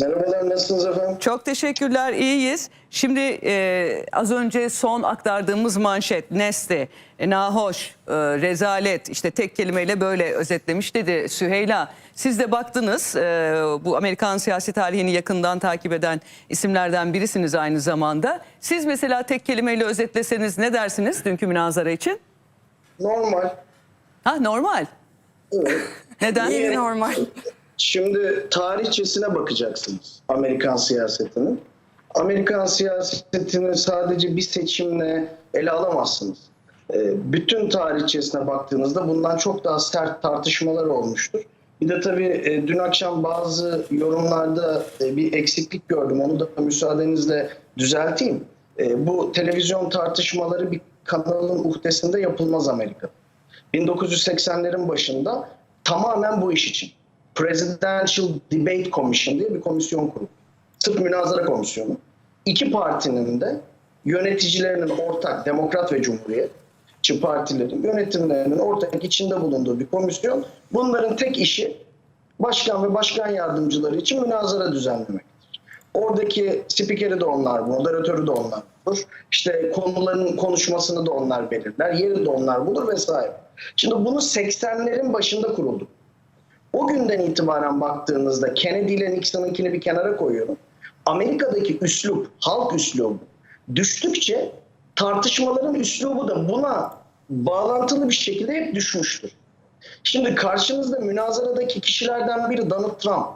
Merhabalar, nasılsınız efendim? Çok teşekkürler, iyiyiz. Şimdi e, az önce son aktardığımız manşet, Neste, e, nahoş, e, rezalet, işte tek kelimeyle böyle özetlemiş dedi Süheyla. Siz de baktınız, e, bu Amerikan siyasi tarihini yakından takip eden isimlerden birisiniz aynı zamanda. Siz mesela tek kelimeyle özetleseniz ne dersiniz dünkü münazara için? Normal. Ha normal. Evet. Neden? Niye? normal. Şimdi tarihçesine bakacaksınız Amerikan siyasetinin. Amerikan siyasetini sadece bir seçimle ele alamazsınız. Ee, Bütün tarihçesine baktığınızda bundan çok daha sert tartışmalar olmuştur. Bir de tabii e, dün akşam bazı yorumlarda e, bir eksiklik gördüm. Onu da müsaadenizle düzelteyim. E, Bu televizyon tartışmaları bir kanalın uhdesinde yapılmaz Amerika'da. 1980'lerin başında tamamen bu iş için. Presidential Debate Commission diye bir komisyon kuruldu. Sırf münazara komisyonu. İki partinin de yöneticilerinin ortak, Demokrat ve Cumhuriyetçi partilerin yönetimlerinin ortak içinde bulunduğu bir komisyon. Bunların tek işi başkan ve başkan yardımcıları için münazara düzenlemektir. Oradaki spikeri de onlar, moderatörü de onlar bulur. İşte konuların konuşmasını da onlar belirler, yeri de onlar bulur vesaire. Şimdi bunu 80'lerin başında kuruldu. O günden itibaren baktığınızda Kennedy ile Nixon'ınkini bir kenara koyuyorum. Amerika'daki üslup, halk üslubu düştükçe tartışmaların üslubu da buna bağlantılı bir şekilde hep düşmüştür. Şimdi karşınızda münazaradaki kişilerden biri Donald Trump.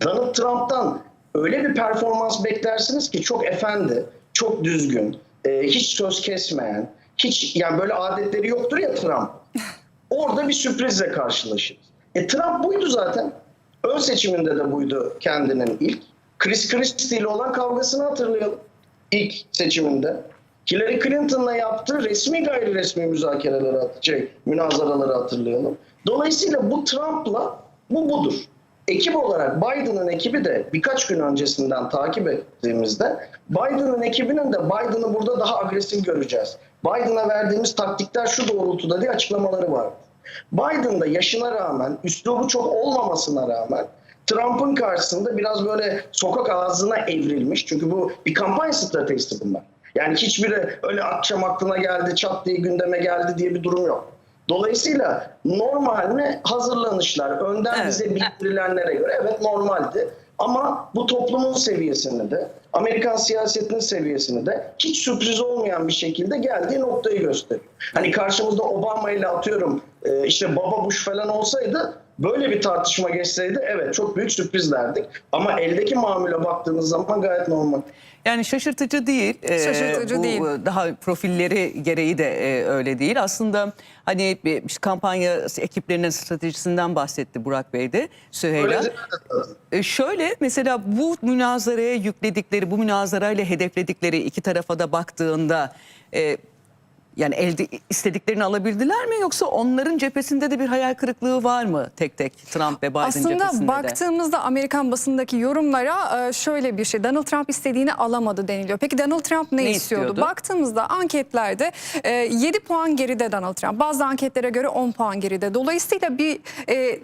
Donald Trump'tan öyle bir performans beklersiniz ki çok efendi, çok düzgün, e, hiç söz kesmeyen, hiç yani böyle adetleri yoktur ya Trump. Orada bir sürprizle karşılaşırız. E Trump buydu zaten. Ön seçiminde de buydu kendinin ilk. Chris Christie ile olan kavgasını hatırlayalım. İlk seçiminde. Hillary Clinton'la yaptığı resmi gayri resmi müzakereleri, şey, münazaraları hatırlayalım. Dolayısıyla bu Trump'la bu budur. Ekip olarak Biden'ın ekibi de birkaç gün öncesinden takip ettiğimizde Biden'ın ekibinin de Biden'ı burada daha agresif göreceğiz. Biden'a verdiğimiz taktikler şu doğrultuda diye açıklamaları var. Biden da yaşına rağmen, üslubu çok olmamasına rağmen Trump'ın karşısında biraz böyle sokak ağzına evrilmiş. Çünkü bu bir kampanya stratejisi bunlar. Yani hiçbiri öyle akşam aklına geldi, çat diye gündeme geldi diye bir durum yok. Dolayısıyla normaline hazırlanışlar, önden Evet. bize bildirilenlere göre evet normaldi. Ama bu toplumun seviyesini de, Amerikan siyasetinin seviyesini de hiç sürpriz olmayan bir şekilde geldiği noktayı gösteriyor. Hani karşımızda Obama ile atıyorum e, işte Baba Bush falan olsaydı böyle bir tartışma geçseydi evet çok büyük sürpriz derdik. Ama eldeki mamule baktığınız zaman gayet normal. Yani şaşırtıcı değil. Ee, Şaşırtıcı bu değil. Daha profilleri gereği de e, öyle değil. Aslında hani bir kampanya ekiplerinin stratejisinden bahsetti Burak Bey de Süheyla. E, şöyle mesela bu münazaraya yükledikleri, bu münazarayla hedefledikleri iki tarafa da baktığında e, yani elde istediklerini alabildiler mi yoksa onların cephesinde de bir hayal kırıklığı var mı tek tek Trump ve Biden cephesinde Aslında de? baktığımızda Amerikan basındaki yorumlara e, şöyle bir şey. Donald Trump istediğini alamadı deniliyor. Peki Donald Trump ne, Ne istiyordu? istiyordu? Baktığımızda anketlerde e, 7 puan geride Donald Trump. Bazı anketlere göre 10 puan geride. Dolayısıyla bir e,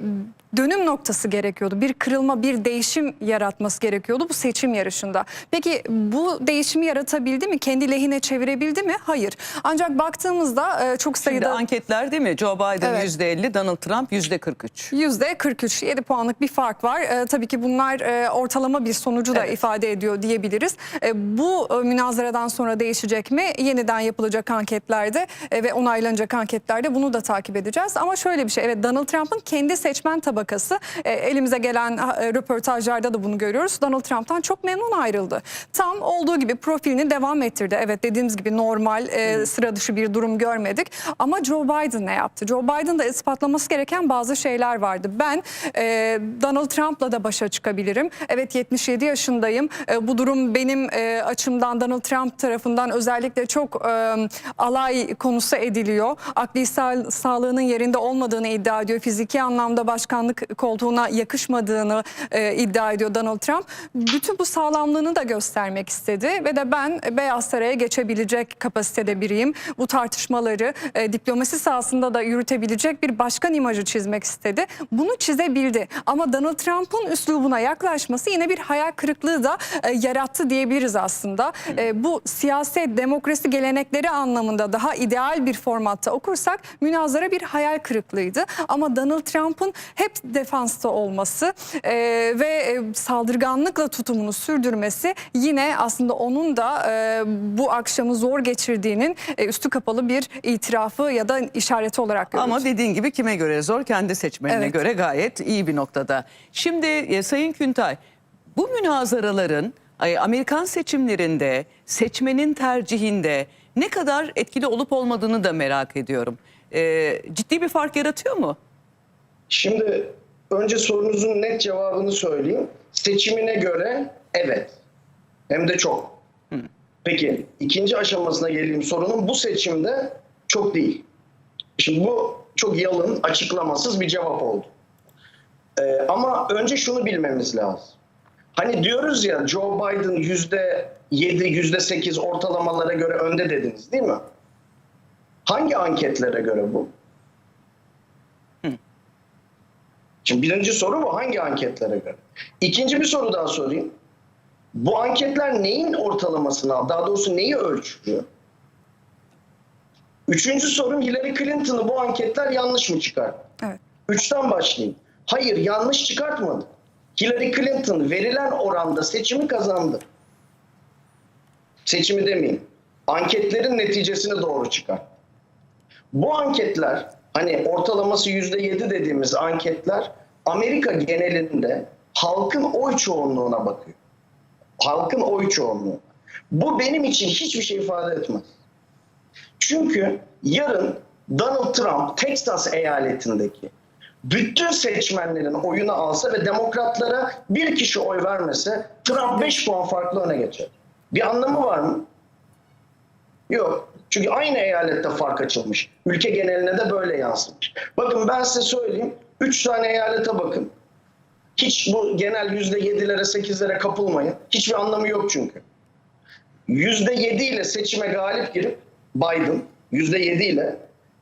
dönüm noktası gerekiyordu. Bir kırılma, bir değişim yaratması gerekiyordu bu seçim yarışında. Peki bu değişimi yaratabildi mi? Kendi lehine çevirebildi mi? Hayır. Ancak baktığımızda e, çok Şimdi sayıda... anketler değil mi? Joe Biden Evet. %50, Donald Trump %43. Yüzde 43, 7 puanlık bir fark var. Ee, tabii ki bunlar e, ortalama bir sonucu da Evet. ifade ediyor diyebiliriz. E, bu e, münazaradan sonra değişecek mi? Yeniden yapılacak anketlerde e, ve onaylanacak anketlerde bunu da takip edeceğiz. Ama şöyle bir şey, evet Donald Trump'ın kendi seçmen tabakası, e, elimize gelen e, röportajlarda da bunu görüyoruz. Donald Trump'tan çok memnun ayrıldı. Tam olduğu gibi profilini devam ettirdi. Evet dediğimiz gibi normal, e, sıra dışı bir durum görmedik. Ama Joe Biden ne yaptı? Joe Biden'da ispatlaması gereken bazı şeyler vardı. Ben e, Donald Trump'la da başa çıkabilirim. Evet 77 yaşındayım. E, bu durum benim e, açımdan Donald Trump tarafından özellikle çok e, alay konusu ediliyor. Akli sa- sağlığının yerinde olmadığını iddia ediyor. Fiziki anlamda başkanlık başkanlık koltuğuna yakışmadığını e, iddia ediyor Donald Trump. Bütün bu sağlamlığını da göstermek istedi ve de ben Beyaz Saray'a geçebilecek kapasitede biriyim. Bu tartışmaları e, diplomasi sahasında da yürütebilecek bir başkan imajı çizmek istedi. Bunu çizebildi ama Donald Trump'ın üslubuna yaklaşması yine bir hayal kırıklığı da e, yarattı diyebiliriz aslında. E, bu siyaset, demokrasi gelenekleri anlamında daha ideal bir formatta okursak münazara bir hayal kırıklığıydı. Ama Donald Trump'ın hep defansta olması e, ve e, saldırganlıkla tutumunu sürdürmesi yine aslında onun da e, bu akşamı zor geçirdiğinin e, üstü kapalı bir itirafı ya da işareti olarak görüyoruz. Ama dediğin gibi kime göre zor kendi seçmenine Evet. göre gayet iyi bir noktada. Şimdi e, Sayın Küntay bu münazaraların Amerikan seçimlerinde seçmenin tercihinde ne kadar etkili olup olmadığını da merak ediyorum. E, ciddi bir fark yaratıyor mu? Şimdi önce sorunuzun net cevabını söyleyeyim. Seçimine göre evet. Hem de çok. Peki ikinci aşamasına geleyim sorunun. Bu seçimde çok değil. Şimdi bu çok yalın, açıklamasız bir cevap oldu. Ee, ama önce şunu bilmemiz lazım. Hani diyoruz ya Joe Biden yüzde yedi, yüzde sekiz ortalamalara göre önde dediniz değil mi? Hangi anketlere göre bu? Şimdi birinci soru bu. Hangi anketlere göre? İkinci bir soru daha sorayım. Bu anketler neyin ortalamasını, daha doğrusu neyi ölçüyor? Üçüncü sorum Hillary Clinton'ı bu anketler yanlış mı çıkar? Evet. Üçten başlayayım. Hayır yanlış çıkartmadı. Hillary Clinton verilen oranda seçimi kazandı. Seçimi demeyeyim. Anketlerin neticesini doğru çıkar. Bu anketler hani ortalaması yüzde yedi dediğimiz anketler Amerika genelinde halkın oy çoğunluğuna bakıyor. Halkın oy çoğunluğu. Bu benim için hiçbir şey ifade etmez. Çünkü yarın Donald Trump Texas eyaletindeki bütün seçmenlerin oyunu alsa ve demokratlara bir kişi oy vermese Trump 5 puan farklı öne geçer. Bir anlamı var mı? Yok. Çünkü aynı eyalette fark açılmış. Ülke geneline de böyle yansımış. Bakın ben size söyleyeyim. 3 tane eyalete bakın. Hiç bu genel %7'lere 8'lere kapılmayın. Hiçbir anlamı yok çünkü. %7 ile seçime galip girip Biden %7 ile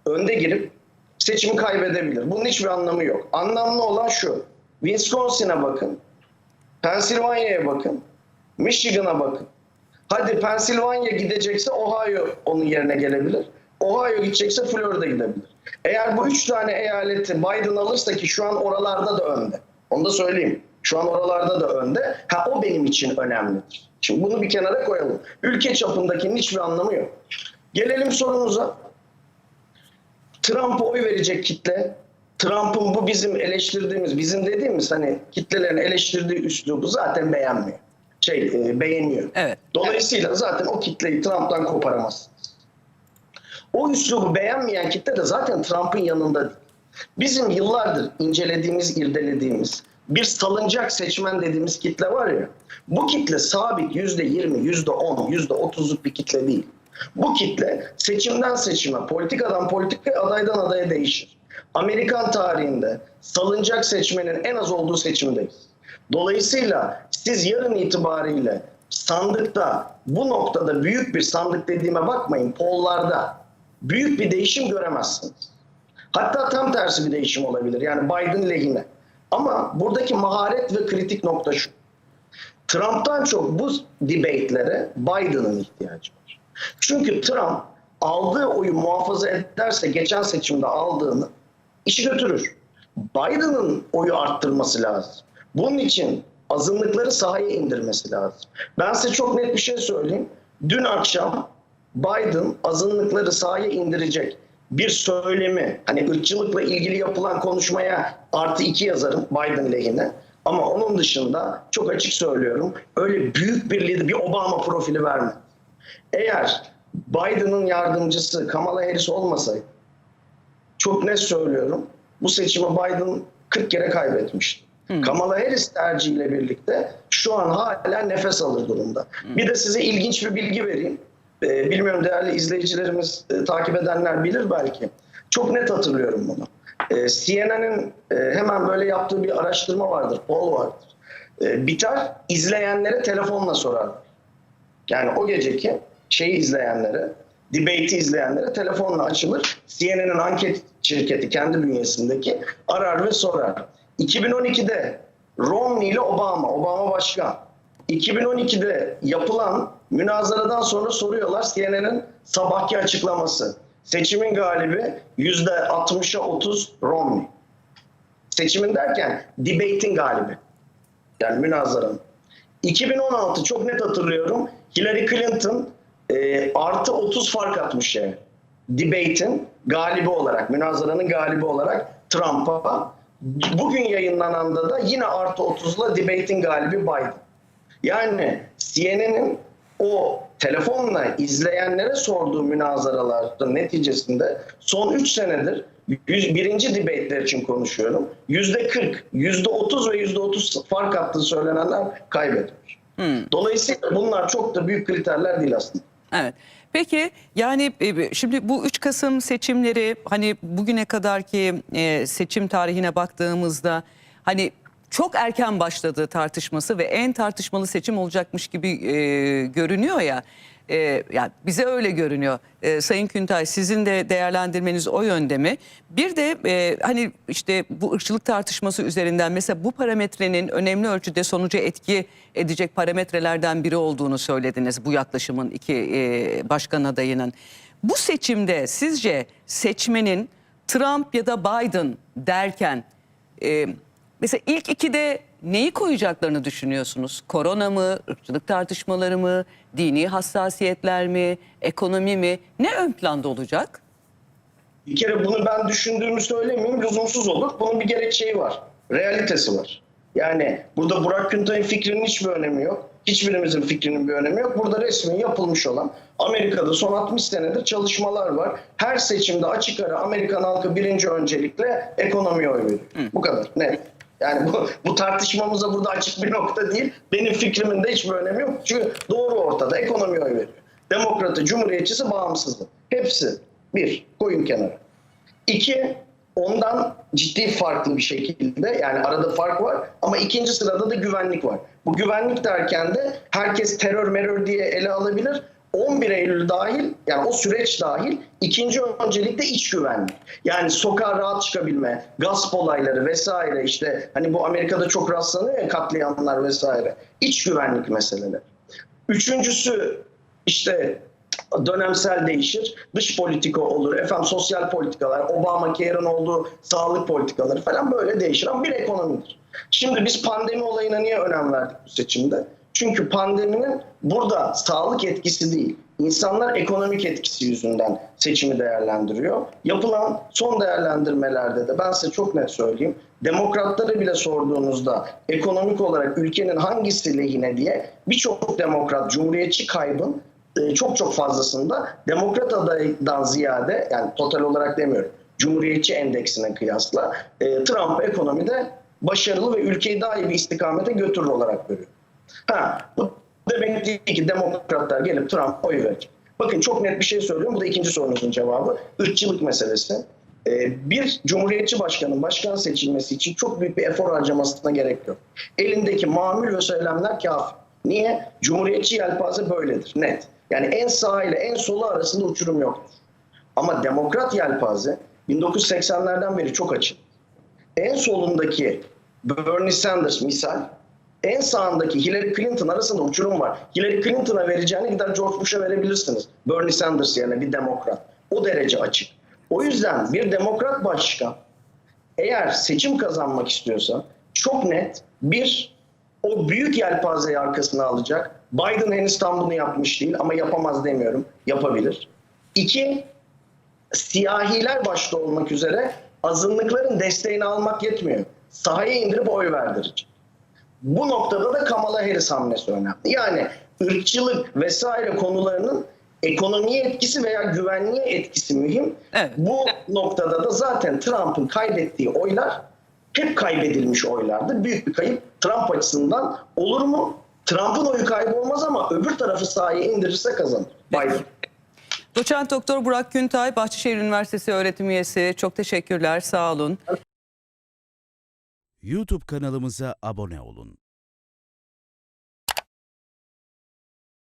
önde girip seçimi kaybedebilir. Bunun hiçbir anlamı yok. Anlamlı olan şu. Wisconsin'a bakın. Pensilvanya'ya bakın. Michigan'a bakın. Hadi Pensilvanya gidecekse Ohio onun yerine gelebilir. Ohio gidecekse Florida gidebilir. Eğer bu üç tane eyaleti Biden alırsa ki şu an oralarda da önde. Onu da söyleyeyim. Şu an oralarda da önde. Ha o benim için önemlidir. Şimdi bunu bir kenara koyalım. Ülke çapındakinin hiçbir anlamı yok. Gelelim sorumuza. Trump'a oy verecek kitle, Trump'ın bu bizim eleştirdiğimiz, bizim dediğimiz hani kitlelerin eleştirdiği üslubu zaten beğenmiyor. Şey, e, beğeniyor. Evet. Dolayısıyla zaten o kitleyi Trump'tan koparamazsınız. O üslubu beğenmeyen kitle de zaten Trump'ın yanında değil. Bizim yıllardır incelediğimiz, irdelediğimiz bir salıncak seçmen dediğimiz kitle var ya. Bu kitle sabit yüzde yirmi, yüzde on, yüzde otuzluk bir kitle değil. Bu kitle seçimden seçime, politikadan politikaya, adaydan adaya değişir. Amerikan tarihinde salıncak seçmenin en az olduğu seçimdeyiz. Dolayısıyla siz yarın itibariyle sandıkta bu noktada büyük bir sandık dediğime bakmayın pollarda büyük bir değişim göremezsiniz. Hatta tam tersi bir değişim olabilir. Yani Biden lehine. Ama buradaki maharet ve kritik nokta şu. Trump'tan çok bu debate'lere Biden'ın ihtiyacı var. Çünkü Trump aldığı oyu muhafaza ederse geçen seçimde aldığını işi götürür. Biden'ın oyu arttırması lazım. Bunun için azınlıkları sahaya indirmesi lazım. Ben size çok net bir şey söyleyeyim. Dün akşam Biden azınlıkları sahaya indirecek bir söylemi, hani ırkçılıkla ilgili yapılan konuşmaya artı iki yazarım Biden lehine. Ama onun dışında çok açık söylüyorum öyle büyük bir lider, bir Obama profili verme. Eğer Biden'ın yardımcısı Kamala Harris olmasaydı çok net söylüyorum bu seçimi Biden 40 kere kaybetmişti. Kamala Harris tercihiyle birlikte şu an hala nefes alır durumda. Bir de size ilginç bir bilgi vereyim. Ee, bilmiyorum değerli izleyicilerimiz, e, takip edenler bilir belki. Çok net hatırlıyorum bunu. E, CNN'in e, hemen böyle yaptığı bir araştırma vardır, poll vardır. E, biter, izleyenlere telefonla sorar. Yani o geceki şeyi izleyenlere, debate'i izleyenlere telefonla açılır. CNN'in anket şirketi kendi bünyesindeki arar ve sorar. 2012'de Romney ile Obama, Obama başkan. 2012'de yapılan münazaradan sonra soruyorlar CNN'in sabahki açıklaması. Seçimin galibi %60'a 30 Romney. Seçimin derken debate'in galibi. Yani münazaranın. 2016 çok net hatırlıyorum. Hillary Clinton e, artı 30 fark atmış şey. Debate'in galibi olarak, münazaranın galibi olarak Trump'a. Bugün yayınlananda da yine artı 30'la debate'in galibi Biden. Yani CNN'in o telefonla izleyenlere sorduğu münazaraların neticesinde son 3 senedir yüz- birinci debate'ler için konuşuyorum. %40, %30 ve %30 fark attığı söylenenler kaybetmiş. Dolayısıyla bunlar çok da büyük kriterler değil aslında. Evet. Peki yani e, şimdi bu 3 Kasım seçimleri hani bugüne kadarki e, seçim tarihine baktığımızda hani çok erken başladığı tartışması ve en tartışmalı seçim olacakmış gibi e, görünüyor ya. E, yani bize öyle görünüyor. E, Sayın Küntay sizin de değerlendirmeniz o yönde mi? Bir de e, hani işte bu ırkçılık tartışması üzerinden mesela bu parametrenin önemli ölçüde sonuca etki edecek parametrelerden biri olduğunu söylediniz bu yaklaşımın iki e, başkan adayının. Bu seçimde sizce seçmenin Trump ya da Biden derken e, mesela ilk ikide neyi koyacaklarını düşünüyorsunuz? Korona mı, ırkçılık tartışmaları mı, dini hassasiyetler mi, ekonomi mi? Ne ön planda olacak? Bir kere bunu ben düşündüğümü söylemeyeyim, lüzumsuz olur. Bunun bir gerekçeği var, realitesi var. Yani burada Burak Küntay'ın fikrinin hiçbir önemi yok. Hiçbirimizin fikrinin bir önemi yok. Burada resmi yapılmış olan Amerika'da son 60 senedir çalışmalar var. Her seçimde açık ara Amerikan halkı birinci öncelikle ekonomiye oy veriyor. Bu kadar net. Yani bu, bu tartışmamıza burada açık bir nokta değil. Benim fikrimin de hiçbir önemi yok. Çünkü doğru ortada ekonomiye oy veriyor. Demokratı, cumhuriyetçisi, bağımsızlık. Hepsi. Bir, koyun kenara. İki, ondan ciddi farklı bir şekilde yani arada fark var ama ikinci sırada da güvenlik var. Bu güvenlik derken de herkes terör merör diye ele alabilir. 11 Eylül dahil yani o süreç dahil ikinci öncelikle iç güvenlik. Yani sokağa rahat çıkabilme, gasp olayları vesaire işte hani bu Amerika'da çok rastlanıyor ya katliamlar vesaire. İç güvenlik meseleleri. Üçüncüsü işte dönemsel değişir. Dış politika olur, efendim sosyal politikalar, Obama Care'ın olduğu sağlık politikaları falan böyle değişir ama bir ekonomidir. Şimdi biz pandemi olayına niye önem verdik bu seçimde? Çünkü pandeminin burada sağlık etkisi değil, insanlar ekonomik etkisi yüzünden seçimi değerlendiriyor. Yapılan son değerlendirmelerde de ben size çok net söyleyeyim. Demokratları bile sorduğunuzda ekonomik olarak ülkenin hangisi lehine diye birçok demokrat, cumhuriyetçi kaybın e, çok çok fazlasında demokrat adaydan ziyade yani total olarak demiyorum cumhuriyetçi endeksine kıyasla e, Trump ekonomide başarılı ve ülkeyi daha iyi bir istikamete götürür olarak görüyor. Ha, bu demek değil ki demokratlar gelip Trump oy verecek. Bakın çok net bir şey söylüyorum. Bu da ikinci sorunuzun cevabı. Irkçılık meselesi. Ee, bir cumhuriyetçi başkanın başkan seçilmesi için çok büyük bir efor harcamasına gerek yok. Elindeki mamül ve söylemler kafi. Niye? Cumhuriyetçi yelpaze böyledir. Net. Yani en sağ ile en solu arasında uçurum yoktur. Ama demokrat yelpaze 1980'lerden beri çok açık. En solundaki Bernie Sanders misal, en sağındaki Hillary Clinton arasında uçurum var. Hillary Clinton'a vereceğini gider George Bush'a verebilirsiniz. Bernie Sanders yerine bir demokrat. O derece açık. O yüzden bir demokrat başkan eğer seçim kazanmak istiyorsa çok net bir o büyük yelpazeyi arkasına alacak. Biden henüz tam bunu yapmış değil ama yapamaz demiyorum. Yapabilir. İki, siyahiler başta olmak üzere azınlıkların desteğini almak yetmiyor. Sahaya indirip oy verdirecek. Bu noktada da Kamala Harris hamlesi önemli. Yani ırkçılık vesaire konularının ekonomiye etkisi veya güvenliğe etkisi mühim. Evet. Bu noktada da zaten Trump'ın kaybettiği oylar hep kaybedilmiş oylardı. Büyük bir kayıp Trump açısından olur mu? Trump'ın oyu kaybolmaz ama öbür tarafı sahaya indirirse kazanır. Biden. Doçent Doktor Burak Güntay, Bahçeşehir Üniversitesi öğretim üyesi. Çok teşekkürler, sağ olun. YouTube kanalımıza abone olun.